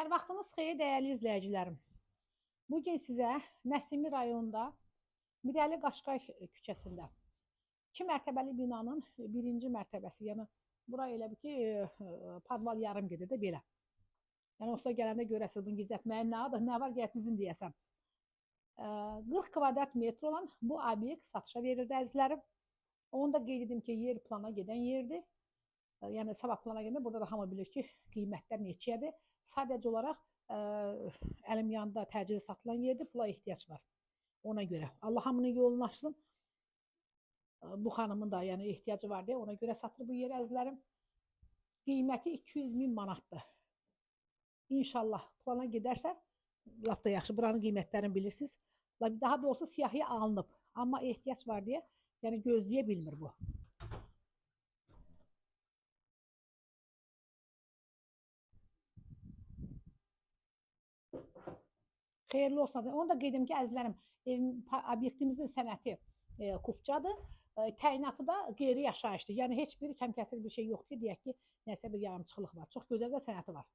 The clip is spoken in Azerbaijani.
Hər vaxtınız xeyir dəyərli izləyicilərim. Bu gün sizə Nəsimi rayonunda Mirəli Qaşqay küçəsində 2 mərtəbəli binanın birinci mərtəbəsi, yəni bura elə bir ki, e, padval yarım gedir də belə. Yəni olsa gələndə görəsiniz bunu gizlətməyin nə adı, nə var gəl düzün deyəsəm. E, 40 kvadrat metr olan bu obyekt satışa verildi əzizlərim. Onu da qeyd edim ki, yer plana gedən yerdir. Yəni plana gedəndə burada da hamı bilir ki, qiymətlər neçədir. Sadəcə olaraq ə, əlim yanında təcili satılan yerdir, pula ehtiyac var. Ona görə. Allah hamının yolunu açsın. Bu xanımın da yəni ehtiyacı var deyə ona görə satır bu yer əzlərim. Qiyməti 200 min manatdır. İnşallah plana gedərsə lap da yaxşı. Buranın qiymətlərini bilirsiniz. Daha doğrusu siyahıya alınıb. Amma ehtiyac var deyə yəni gözləyə bilmir bu. Xeyirli olsun. Onu da qeyd edim ki, əzizlərim, evim, obyektimizin sənəti e, kupçadır. E, təyinatı da qeyri yaşayışdır. Yəni heç bir kəmkəsir bir şey yoxdur ki, deyək ki, nəsə bir yarımçıqlıq var. Çox gözəl də sənəti var.